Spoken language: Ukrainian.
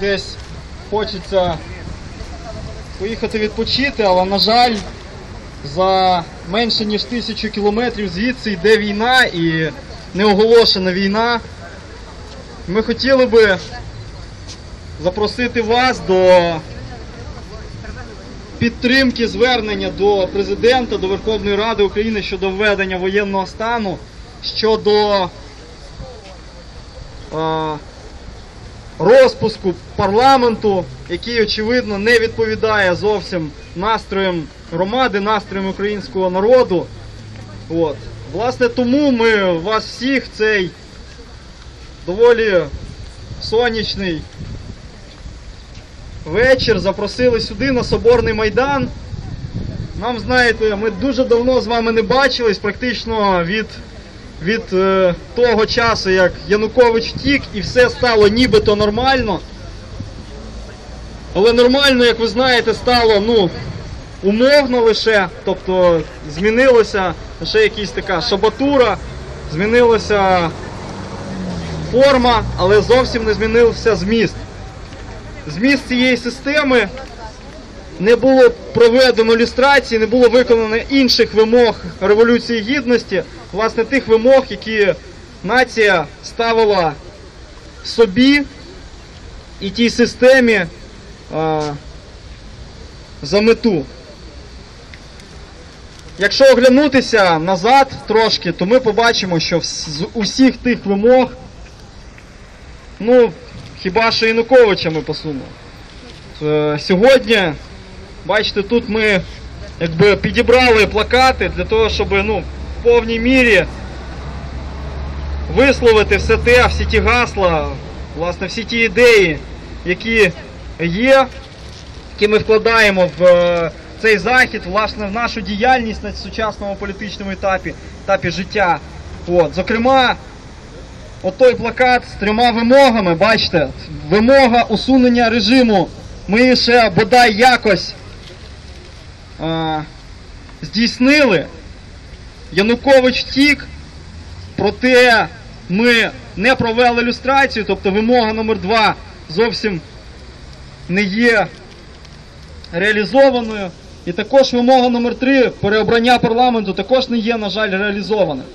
Десь хочеться поїхати відпочити, але, на жаль, за менше ніж тисячу кілометрів звідси йде війна і неоголошена війна. Ми хотіли би запросити вас до підтримки звернення до президента, до Верховної Ради України щодо введення воєнного стану, щодо е, розпуску парламенту, який, очевидно, не відповідає зовсім настроям громади, настроям українського народу. От. Власне, тому ми вас всіх цей доволі сонячний вечір запросили сюди на Соборний Майдан. Нам, знаєте, ми дуже давно з вами не бачились, практично від, від е, того часу, як Янукович втік і все стало нібито нормально. Але нормально, як ви знаєте, стало ну, умовно лише, тобто змінилася лише якась така шабатура, змінилася форма, але зовсім не змінився зміст. Зміст цієї системи не було проведено люстрації, не було виконано інших вимог Революції Гідності, власне, тих вимог, які нація ставила собі і тій системі а, за мету. Якщо оглянутися назад трошки, то ми побачимо, що з усіх тих вимог, ну, хіба що Януковича ми посунули. Е, Сьогодні, бачите, тут ми якби підібрали плакати для того, щоб ну, в повній мірі висловити все те, всі ті гасла, власне, всі ті ідеї, які є, які ми вкладаємо в е, цей захід, власне, в нашу діяльність на сучасному політичному етапі, етапі життя. От, зокрема, от той плакат з трьома вимогами, бачите, вимога усунення режиму. Ми ще бодай якось здійснили. Янукович втік, проте ми не провели люстрацію, тобто вимога номер два зовсім не є реалізованою. І також вимога номер три переобрання парламенту також не є, на жаль, реалізованою.